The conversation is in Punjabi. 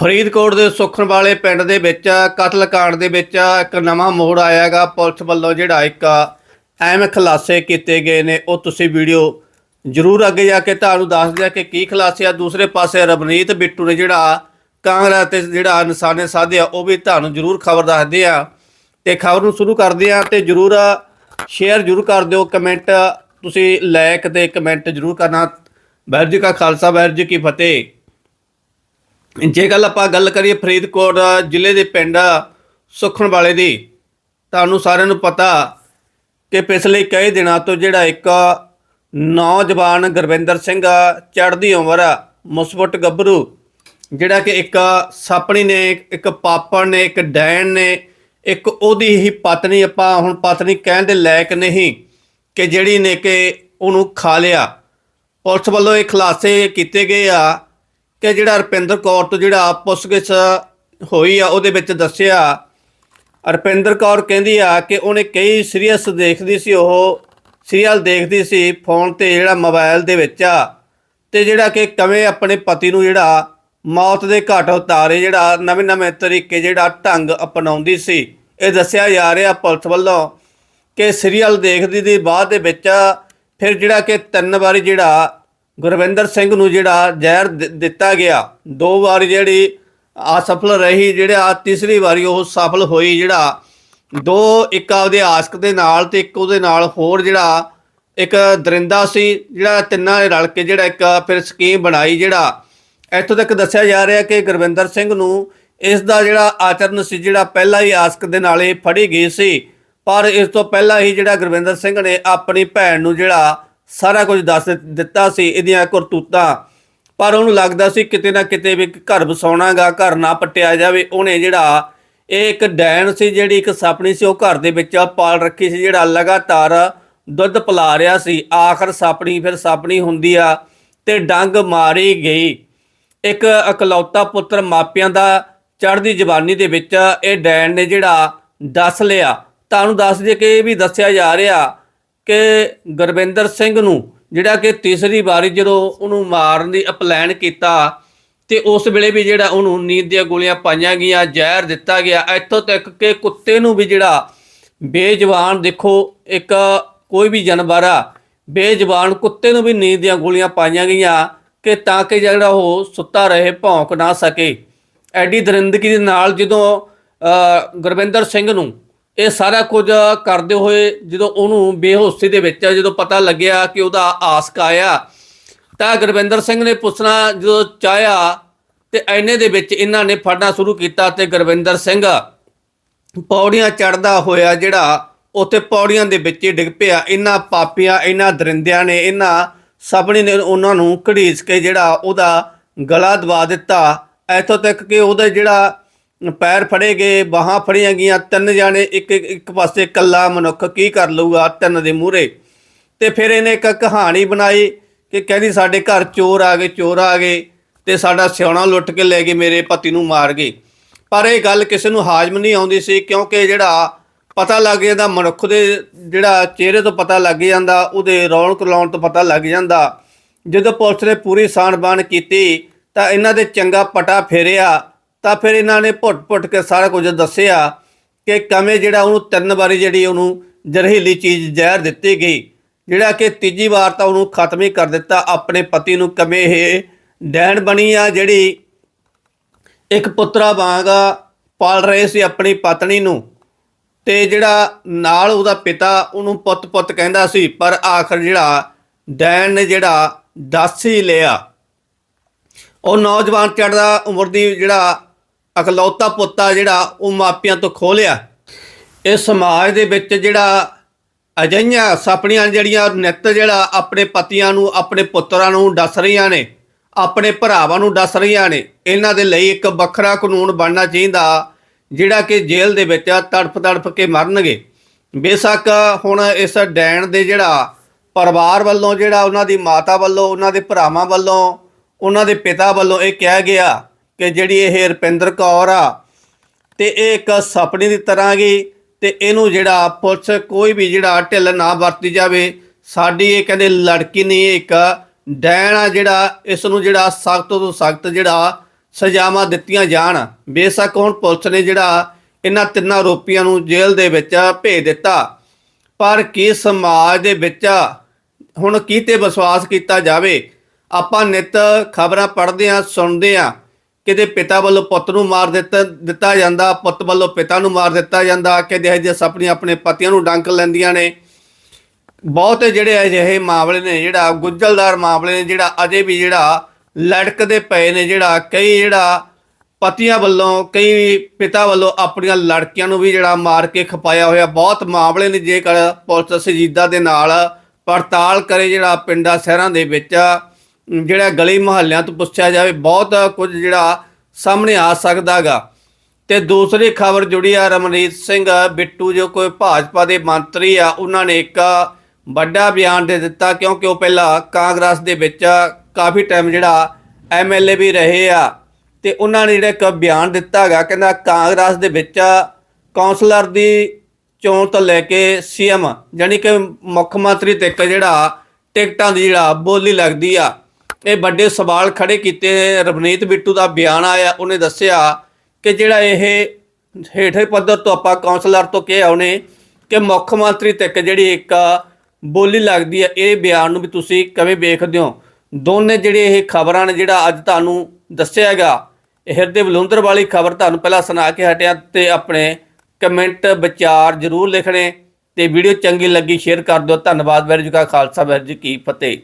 ਫਰੀਦਕੋਟ ਦੇ ਸੁਖਣ ਵਾਲੇ ਪਿੰਡ ਦੇ ਵਿੱਚ ਕਤਲकांड ਦੇ ਵਿੱਚ ਇੱਕ ਨਵਾਂ ਮੋੜ ਆਇਆਗਾ। ਪੁਲਿਸ ਵੱਲੋਂ ਜਿਹੜਾ ਇੱਕ ਐਵੇਂ ਖੁਲਾਸੇ ਕੀਤੇ ਗਏ ਨੇ। ਉਹ ਤੁਸੀਂ ਵੀਡੀਓ ਜ਼ਰੂਰ ਅੱਗੇ ਜਾ ਕੇ ਤੁਹਾਨੂੰ ਦੱਸ ਦਿਆ ਕਿ ਕੀ ਖੁਲਾਸੇ ਆ। ਦੂਸਰੇ ਪਾਸੇ ਰਵਨੀਤ ਬਿੱਟੂ ਨੇ ਜਿਹੜਾ ਕਾਂਗਰਸ ਤੇ ਜਿਹੜਾ ਨਿਸ਼ਾਨੇ ਸਾਧਿਆ ਉਹ ਵੀ ਤੁਹਾਨੂੰ ਜ਼ਰੂਰ ਖਬਰ ਦੱਸਦੇ ਆ ਤੇ ਖਬਰ ਨੂੰ ਸ਼ੁਰੂ ਕਰਦੇ ਆ ਤੇ ਜ਼ਰੂਰ ਸ਼ੇਅਰ ਜ਼ਰੂਰ ਕਰ ਦਿਓ। ਕਮੈਂਟ ਤੁਸੀਂ ਲਾਇਕ ਤੇ ਕਮੈਂਟ ਜ਼ਰੂਰ ਕਰਨਾ। ਵਾਹਿਗੁਰੂ ਜੀ ਕਾ ਖਾਲਸਾ, ਵਾਹਿਗੁਰੂ ਜੀ ਕੀ ਫਤਿਹ। ਜੇ ਗੱਲ ਆਪਾਂ ਗੱਲ ਕਰੀਏ ਫਰੀਦਕੋਟ ਜ਼ਿਲ੍ਹੇ ਦੇ ਪਿੰਡ ਸੁਖਣ ਵਾਲੇ ਦੀ, ਤੁਹਾਨੂੰ ਸਾਰਿਆਂ ਨੂੰ ਪਤਾ ਕਿ ਪਿਛਲੇ ਕਈ ਦਿਨਾਂ ਤੋਂ ਜਿਹੜਾ ਇੱਕ ਨੌਜਵਾਨ ਗੁਰਵਿੰਦਰ ਸਿੰਘ ਚੜ੍ਹਦੀ ਉਮਰ ਮੁਸਬਟ ਗੱਭਰੂ, ਜਿਹੜਾ ਕਿ ਇੱਕ ਸਾਪਣੀ ਨੇ, ਇੱਕ ਪਾਪੜ ਨੇ, ਇੱਕ ਡੈਣ ਨੇ, ਇੱਕ ਉਹਦੀ ਹੀ ਪਤਨੀ, ਆਪਾਂ ਹੁਣ ਪਤਨੀ ਕਹਿਣ ਦੇ ਲਾਇਕ ਨਹੀਂ ਕਿ ਜਿਹੜੀ ਨੇ ਕਿ ਉਹਨੂੰ ਖਾ ਲਿਆ। ਪੁਲਿਸ ਵੱਲੋਂ ਇਹ ਖੁਲਾਸੇ ਕੀਤੇ ਗਏ ਆ ਕਿ ਜਿਹੜਾ ਰੁਪਿੰਦਰ ਕੌਰ ਤੋਂ ਜਿਹੜਾ ਪੁੱਛਗਿੱਛ ਹੋਈ ਆ, ਉਹਦੇ ਵਿੱਚ ਦੱਸਿਆ ਰਪਿੰਦਰ ਕੌਰ ਕਹਿੰਦੀ ਆ ਕਿ ਉਹਨੇ ਕਈ ਸੀਰੀਅਸ ਦੇਖਦੀ ਸੀ, ਉਹ ਸੀਰੀਅਲ ਦੇਖਦੀ ਸੀ ਫੋਨ ਤੇ ਜਿਹੜਾ ਮੋਬਾਈਲ ਦੇ ਵਿੱਚ ਆ, ਤੇ ਜਿਹੜਾ ਕਿ ਕਵੇਂ ਆਪਣੇ ਪਤੀ ਨੂੰ ਜਿਹੜਾ ਮੌਤ ਦੇ ਘਾਟ ਉਤਾਰੇ, ਜਿਹੜਾ ਨਵੇਂ ਨਵੇਂ ਤਰੀਕੇ ਜਿਹੜਾ ਢੰਗ ਅਪਣਾਉਂਦੀ ਸੀ। ਇਹ ਦੱਸਿਆ ਜਾ ਰਿਹਾ ਪੁਲਿਸ ਵੱਲੋਂ ਕਿ ਸੀਰੀਅਲ ਦੇਖਦੀ ਦੀ ਬਾਅਦ ਦੇ ਵਿੱਚ ਫਿਰ ਜਿਹੜਾ ਕਿ ਤਿੰਨ ਵਾਰੀ ਜਿਹੜਾ ਗੁਰਵਿੰਦਰ ਸਿੰਘ ਨੂੰ ਜਿਹੜਾ ਜ਼ਹਿਰ ਦਿ- ਦਿੱਤਾ ਗਿਆ। ਦੋ ਵਾਰੀ ਜਿਹੜੀ ਅਸਫਲ ਰਹੀ, ਜਿਹੜਾ ਤੀਸਰੀ ਵਾਰੀ ਉਹ ਸਫਲ ਹੋਈ ਜਿਹੜਾ। ਦੋ, ਇੱਕ ਆਪਦੇ ਆਸਕ ਦੇ ਨਾਲ ਤੇ ਇੱਕ ਉਹਦੇ ਨਾਲ ਹੋਰ ਜਿਹੜਾ ਇੱਕ ਦਰਿੰਦਾ ਸੀ, ਜਿਹੜਾ ਤਿੰਨਾਂ ਨੇ ਰਲ ਕੇ ਜਿਹੜਾ ਇੱਕ ਫਿਰ ਸਕੀਮ ਬਣਾਈ ਜਿਹੜਾ। ਇੱਥੋਂ ਤੱਕ ਦੱਸਿਆ ਜਾ ਰਿਹਾ ਕਿ ਗੁਰਵਿੰਦਰ ਸਿੰਘ ਨੂੰ ਇਸ ਦਾ ਜਿਹੜਾ ਆਚਰਨ ਸੀ, ਜਿਹੜਾ ਪਹਿਲਾਂ ਹੀ ਆਸਕ ਦੇ ਨਾਲ ਇਹ ਫੜੀ ਗਈ ਸੀ। ਪਰ ਇਸ ਤੋਂ ਪਹਿਲਾਂ ਹੀ ਜਿਹੜਾ ਗੁਰਵਿੰਦਰ ਸਿੰਘ ਨੇ ਆਪਣੀ ਭੈਣ ਨੂੰ ਜਿਹੜਾ ਸਾਰਾ ਕੁਝ ਦੱਸ ਦਿੱਤਾ ਸੀ, ਇਹਦੀਆਂ ਕਰਤੂਤਾਂ। ਪਰ ਉਹਨੂੰ ਲੱਗਦਾ ਸੀ ਕਿਤੇ ਨਾ ਕਿਤੇ ਵੀ ਘਰ ਵਸਾਉਣਾਗਾ, ਘਰ ਨਾ ਪੱਟਿਆ ਜਾਵੇ। ਉਹਨੇ ਜਿਹੜਾ, ਇਹ ਇੱਕ ਡੈਣ ਸੀ, ਜਿਹੜੀ ਇੱਕ ਸਾਪਣੀ ਸੀ, ਉਹ ਘਰ ਦੇ ਵਿੱਚ ਪਾਲ ਰੱਖੀ ਸੀ, ਜਿਹੜਾ ਲਗਾਤਾਰ ਦੁੱਧ ਪਿਲਾ ਰਿਹਾ ਸੀ। ਆਖਰ ਸਪਣੀ ਫਿਰ ਸਾਪਣੀ ਹੁੰਦੀ ਆ, ਤੇ ਡੰਗ ਮਾਰੀ ਗਈ। ਇੱਕ ਇਕਲੌਤਾ ਪੁੱਤਰ ਮਾਪਿਆਂ ਦਾ ਚੜ੍ਹਦੀ ਜਵਾਨੀ ਦੇ ਵਿੱਚ ਇਹ ਡੈਨ ਨੇ ਜਿਹੜਾ ਦੱਸ ਲਿਆ। ਤੁਹਾਨੂੰ ਦੱਸ ਦਈਏ ਕਿ ਇਹ ਵੀ ਦੱਸਿਆ ਜਾ ਰਿਹਾ ਕਿ ਗੁਰਵਿੰਦਰ ਸਿੰਘ ਨੂੰ ਜਿਹੜਾ ਕਿ ਤੀਸਰੀ ਵਾਰੀ ਜਦੋਂ ਉਹਨੂੰ ਮਾਰਨ ਦੀ ਪਲਾਨ ਕੀਤਾ ਤੇ ਉਸ ਵੇਲੇ ਵੀ ਜਿਹੜਾ ਉਹਨੂੰ ਨੀਂਦ ਦੀਆਂ ਗੋਲੀਆਂ ਪਾਈਆਂ ਗਈਆਂ, ਜ਼ਹਿਰ ਦਿੱਤਾ ਗਿਆ। ਇੱਥੋਂ ਤੱਕ ਕਿ ਕੁੱਤੇ ਨੂੰ ਵੀ ਜਿਹੜਾ ਬੇਜ਼ਬਾਨ ਦੇਖੋ, ਇੱਕ ਕੋਈ ਵੀ ਜਾਨਵਰ ਆ ਬੇਜ਼ਬਾਨ ਕੁੱਤੇ ਨੂੰ ਵੀ ਨੀਂਦ ਦੀਆਂ ਗੋਲੀਆਂ ਪਾਈਆਂ ਗਈਆਂ ਕਿ ਤਾਂ ਕਿ ਜਿਹੜਾ ਉਹ ਸੁੱਤਾ ਰਹੇ, ਭੌਂਕ ਨਾ ਸਕੇ। ਐਡੀ ਦਰਿੰਦਗੀ ਦੇ ਨਾਲ ਜਦੋਂ ਗੁਰਵਿੰਦਰ ਸਿੰਘ ਨੂੰ ਇਹ ਸਾਰਾ ਕੁਝ ਕਰਦੇ ਹੋਏ ਜਦੋਂ ਉਹਨੂੰ ਬੇਹੋਸ਼ੀ ਦੇ ਵਿੱਚ ਜਦੋਂ ਪਤਾ ਲੱਗਿਆ ਕਿ ਉਹਦਾ ਆਸਕ ਆਇਆ, ਤਾਂ ਗੁਰਵਿੰਦਰ ਸਿੰਘ ਨੇ ਪੁੱਛਣਾ ਜਦੋਂ ਚਾਹਿਆ ਤੇ ਐਨੇ ਦੇ ਵਿੱਚ ਇਹਨਾਂ ਨੇ ਫੜਨਾ ਸ਼ੁਰੂ ਕੀਤਾ ਤੇ ਗੁਰਵਿੰਦਰ ਸਿੰਘ ਪੌੜੀਆਂ ਚੜਦਾ ਹੋਇਆ ਜਿਹੜਾ ਉੱਥੇ ਪੌੜੀਆਂ ਦੇ ਵਿੱਚ ਹੀ ਡਿੱਗ ਪਿਆ। ਇਹਨਾਂ ਪਾਪੀਆਂ, ਇਹਨਾਂ ਦਰਿੰਦਿਆਂ ਨੇ, ਇਹਨਾਂ ਸਭਨੀ ਨੇ ਉਹਨਾਂ ਨੂੰ ਘੜੀਸ ਕੇ ਜਿਹੜਾ ਉਹਦਾ ਗਲਾ ਦਬਾ ਦਿੱਤਾ। ਇੱਥੋਂ ਤੱਕ ਕਿ ਉਹਦਾ ਜਿਹੜਾ ਪੈਰ ਫੜੇ ਗਏ, ਬਾਹਾਂ ਫੜੀਆਂ ਗਈਆਂ, ਤਿੰਨ ਜਾਣੇ ਇੱਕ, ਇੱਕ- ਪਾਸੇ ਕੱਲਾ ਮਨੁੱਖ ਕੀ ਕਰ ਲਊਗਾ ਤਿੰਨ ਦੇ ਮੂਹਰੇ। ਤੇ ਫਿਰ ਇਹਨੇ ਇੱਕ ਕਹਾਣੀ ਬਣਾਈ ਕਿ ਕਹਿੰਦੀ ਸਾਡੇ ਘਰ ਚੋਰ ਆ ਗਏ, ਚੋਰ ਆ ਗਏ ਤੇ ਸਾਡਾ ਸਿਆਣਾ ਲੁੱਟ ਕੇ ਲੈ ਗਏ, ਮੇਰੇ ਪਤੀ ਨੂੰ ਮਾਰ ਗਏ। ਪਰ ਇਹ ਗੱਲ ਕਿਸੇ ਨੂੰ ਹਾਜ਼ਮ ਨਹੀਂ ਆਉਂਦੀ ਸੀ ਕਿਉਂਕਿ ਜਿਹੜਾ ਪਤਾ ਲੱਗ ਜਾਂਦਾ, ਮਨੁੱਖ ਦੇ ਜਿਹੜਾ ਚਿਹਰੇ ਤੋਂ ਪਤਾ ਲੱਗ ਜਾਂਦਾ, ਉਹਦੇ ਰੌਣਕ ਲਾਉਣ ਤੋਂ ਪਤਾ ਲੱਗ ਜਾਂਦਾ। ਜਦੋਂ ਪੁਲਿਸ ਨੇ ਪੂਰੀ ਸਾਣਬਾਨ ਕੀਤੀ ਤਾਂ ਇਹਨਾਂ ਦੇ ਚੰਗਾ ਪਟਾ ਫੇਰਿਆ ਤਾਂ ਫਿਰ ਇਹਨਾਂ ਨੇ ਭੁੱਟ ਭੁੱਟ ਕੇ ਸਾਰਾ ਕੁਝ ਦੱਸਿਆ ਕਿ ਕਮੇ ਜਿਹੜਾ ਉਹਨੂੰ ਤਿੰਨ ਵਾਰੀ ਜਿਹੜੀ ਉਹਨੂੰ ਜ਼ਹਿਰੀਲੀ ਚੀਜ਼ ਜ਼ਹਿਰ ਦਿੱਤੀ ਗਈ, ਜਿਹੜਾ ਕਿ ਤੀਜੀ ਵਾਰ ਤਾਂ ਉਹਨੂੰ ਖਤਮ ਹੀ ਕਰ ਦਿੱਤਾ, ਆਪਣੇ ਪਤੀ ਨੂੰ ਕਮੇ ਇਹ ਡੈਣ ਬਣੀ ਆ, ਜਿਹੜੀ ਇੱਕ ਪੁੱਤਰਾ ਵਾਂਗ ਪਾਲ ਰਹੇ ਸੀ ਆਪਣੀ ਪਤਨੀ ਨੂੰ। ਤੇ ਜਿਹੜਾ ਨਾਲ ਉਹਦਾ ਪਿਤਾ ਉਹਨੂੰ ਪੁੱਤ-ਪੁੱਤ ਕਹਿੰਦਾ ਸੀ, ਪਰ ਆਖਰ ਜਿਹੜਾ ਡੈਣ ਨੇ ਜਿਹੜਾ ਦੱਸ ਹੀ ਲਿਆ। ਉਹ ਨੌਜਵਾਨ ਚੜਦਾ ਉਮਰ ਦੀ ਜਿਹੜਾ ਅਕਲੌਤਾ ਪੁੱਤਾ ਜਿਹੜਾ ਉਹ ਮਾਪਿਆਂ ਤੋਂ ਖੋਹ ਲਿਆ। ਇਹ ਸਮਾਜ ਦੇ ਵਿੱਚ ਜਿਹੜਾ ਅਜਈਆਂ ਸਾਪਣੀਆਂ ਜਿਹੜੀਆਂ ਨਿੱਤ ਜਿਹੜਾ ਆਪਣੇ ਪਤੀਆਂ ਨੂੰ, ਆਪਣੇ ਪੁੱਤਰਾਂ ਨੂੰ ਦੱਸ ਰਹੀਆਂ ਨੇ, ਆਪਣੇ ਭਰਾਵਾਂ ਨੂੰ ਦੱਸ ਰਹੀਆਂ ਨੇ, ਇਹਨਾਂ ਦੇ ਲਈ ਇੱਕ ਵੱਖਰਾ ਕਾਨੂੰਨ ਬਣਨਾ ਚਾਹੀਦਾ ਜਿਹੜਾ ਕਿ ਜੇਲ੍ਹ ਦੇ ਵਿੱਚ ਤੜਫ ਤੜਫ ਕੇ ਮਰਨਗੇ। ਬੇਸ਼ੱਕ ਹੁਣ ਇਸ ਡੈਣ ਦੇ ਜਿਹੜਾ ਪਰਿਵਾਰ ਵੱਲੋਂ ਜਿਹੜਾ ਉਹਨਾਂ ਦੀ ਮਾਤਾ ਵੱਲੋਂ, ਉਹਨਾਂ ਦੇ ਭਰਾਵਾਂ ਵੱਲੋਂ, ਉਹਨਾਂ ਦੇ ਪਿਤਾ ਵੱਲੋਂ ਇਹ ਕਿਹਾ ਗਿਆ ਕਿ ਜਿਹੜੀ ਇਹ ਰੁਪਿੰਦਰ ਕੌਰ ਆ, ਤੇ ਇਹ ਇੱਕ ਸੁਪਨੇ ਦੀ ਤਰ੍ਹਾਂ ਗਈ, ਤੇ ਇਹਨੂੰ ਜਿਹੜਾ ਪੁਲਿਸ ਕੋਈ ਵੀ ਜਿਹੜਾ ਢਿੱਲ ਨਾ ਵਰਤੀ ਜਾਵੇ, ਸਾਡੀ ਇਹ ਕਹਿੰਦੇ ਲੜਕੀ ਨਹੀਂ ਇੱਕ ਡੈਣ ਆ ਜਿਹੜਾ ਇਸ ਨੂੰ ਜਿਹੜਾ ਸਖਤ ਤੋਂ ਸਖਤ ਜਿਹੜਾ ਸਜ਼ਾਵਾਂ ਦਿੱਤੀਆਂ ਜਾਣ। ਬੇਸ਼ੱਕ ਹੁਣ ਪੁਲਿਸ ਨੇ ਜਿਹੜਾ ਇਹਨਾਂ ਤਿੰਨਾਂ ਆਰੋਪੀਆਂ ਨੂੰ ਜੇਲ੍ਹ ਦੇ ਵਿੱਚ ਭੇਜ ਦਿੱਤਾ। ਪਰ ਕੀ ਸਮਾਜ ਦੇ ਵਿੱਚ ਹੁਣ ਕੀ ਤੇ ਵਿਸ਼ਵਾਸ ਕੀਤਾ ਜਾਵੇ? ਆਪਾਂ ਨਿਤ ਖਬਰਾਂ ਪੜ੍ਹਦੇ ਹਾਂ, ਸੁਣਦੇ ਹਾਂ। ਕਿਤੇ ਪਿਤਾ ਵੱਲੋਂ ਪੁੱਤ ਨੂੰ ਮਾਰ ਦਿੱਤਾ ਦਿੱਤਾ ਜਾਂਦਾ, ਪੁੱਤ ਵੱਲੋਂ ਪਿਤਾ ਨੂੰ ਮਾਰ ਦਿੱਤਾ ਜਾਂਦਾ ਕਿ ਜਿਹੇ ਜਿਹੇ ਆਪਣੀਆਂ ਆਪਣੇ ਪਤੀਆਂ ਨੂੰ ਡੰਕ ਲੈਂਦੀਆਂ ਨੇ। ਬਹੁਤ ਜਿਹੜੇ ਅਜਿਹੇ ਮਾਮਲੇ ਨੇ, ਜਿਹੜਾ ਗੁੰਝਲਦਾਰ ਮਾਮਲੇ ਨੇ, ਜਿਹੜਾ ਅਜੇ ਵੀ ਜਿਹੜਾ ਲੜਕਦੇ ਪਏ ਨੇ, ਜਿਹੜਾ ਕਈ ਜਿਹੜਾ ਪਤੀਆਂ ਵੱਲੋਂ, ਕਈ ਪਿਤਾ ਵੱਲੋਂ ਆਪਣੀਆਂ ਲੜਕੀਆਂ ਨੂੰ ਵੀ ਜਿਹੜਾ ਮਾਰ ਕੇ ਖਪਾਇਆ ਹੋਇਆ, ਬਹੁਤ ਮਾਮਲੇ ਨੇ ਜੇਕਰ ਪੁਲਿਸ ਸੰਜੀਦਾ ਦੇ ਨਾਲ ਪੜਤਾਲ ਕਰੇ ਜਿਹੜਾ ਪਿੰਡਾਂ, ਸ਼ਹਿਰਾਂ ਦੇ ਵਿੱਚ। ਜਿਹੜਾ ਗਲੀ ਮੁਹੱਲਿਆਂ ਤੋਂ ਪੁੱਛਿਆ ਜਾਵੇ, ਬਹੁਤ ਕੁਝ ਜਿਹੜਾ ਸਾਹਮਣੇ ਆ ਸਕਦਾਗਾ ਤੇ ਦੂਸਰੀ ਖਬਰ ਜੁੜੀ ਆ ਰਮਨੀਤ ਸਿੰਘ ਬਿੱਟੂ, ਜੋ ਕੋਈ ਭਾਜਪਾ ਦੇ ਮੰਤਰੀ ਆ, ਉਹਨਾਂ ਨੇ ਇੱਕ ਵੱਡਾ ਬਿਆਨ ਦੇ ਦਿੱਤਾ, ਕਿਉਂਕਿ ਉਹ ਪਹਿਲਾਂ ਕਾਂਗਰਸ ਦੇ ਵਿੱਚ ਕਾਫੀ ਟਾਈਮ ਜਿਹੜਾ ਐਮਐਲਏ ਵੀ ਰਹੇ ਆ। ਤੇ ਉਹਨਾਂ ਨੇ ਜਿਹੜਾ ਇੱਕ ਬਿਆਨ ਦਿੱਤਾ ਹੈਗਾ ਕਹਿੰਦਾ ਕਾਂਗਰਸ ਦੇ ਵਿੱਚ ਕਾਉਂਸਲਰ ਦੀ ਚੋਣ ਤੋਂ ਲੈ ਕੇ ਸੀਐਮ ਯਾਨੀ ਕਿ ਮੁੱਖ ਮੰਤਰੀ ਤੱਕ ਜਿਹੜਾ ਟਿਕਟਾਂ ਦੀ ਜਿਹੜਾ ਬੋਲੀ ਲੱਗਦੀ ਆ ਇਹ ਵੱਡੇ ਸਵਾਲ ਖੜੇ ਕੀਤੇ। ਰਵਨੀਤ ਬਿੱਟੂ ਦਾ ਬਿਆਨ ਆਇਆ, ਉਹਨੇ ਦੱਸਿਆ ਕਿ ਜਿਹੜਾ ਇਹ ਹੇਠਲੇ ਪੱਧਰ ਤੋਂ ਆਪਾਂ ਕਾਉਂਸਲਰ ਤੋਂ ਕਿਹਾ ਉਹਨੇ ਕਿ ਮੁੱਖ ਮੰਤਰੀ ਤੱਕ ਜਿਹੜੀ ਇੱਕ ਬੋਲੀ ਲੱਗਦੀ ਹੈ, ਇਹ ਬਿਆਨ ਨੂੰ ਵੀ ਤੁਸੀਂ ਕਿਵੇਂ ਵੇਖਦੇ ਹੋ? ਦੋਨੇ ਜਿਹੜੇ ਇਹ ਖਬਰਾਂ ਨੇ ਜਿਹੜਾ ਅੱਜ ਤੁਹਾਨੂੰ ਦੱਸਿਆ ਹੈਗਾ ਹਿਰਦੇ ਬਲੁੰਦਰ ਵਾਲੀ ਖਬਰ ਤੁਹਾਨੂੰ ਪਹਿਲਾਂ ਸੁਣਾ ਕੇ ਹਟਿਆ ਤੇ ਆਪਣੇ ਕਮੈਂਟ ਵਿਚਾਰ ਜ਼ਰੂਰ ਲਿਖਣੇ ਤੇ ਵੀਡੀਓ ਚੰਗੀ ਲੱਗੀ, ਸ਼ੇਅਰ ਕਰ ਦਿਓ। ਧੰਨਵਾਦ, ਵਾਹਿਗੁਰੂ ਜੀ ਕਾ ਖਾਲਸਾ, ਵਾਹਿਗੁਰੂ ਜੀ ਕੀ ਫਤਿਹ।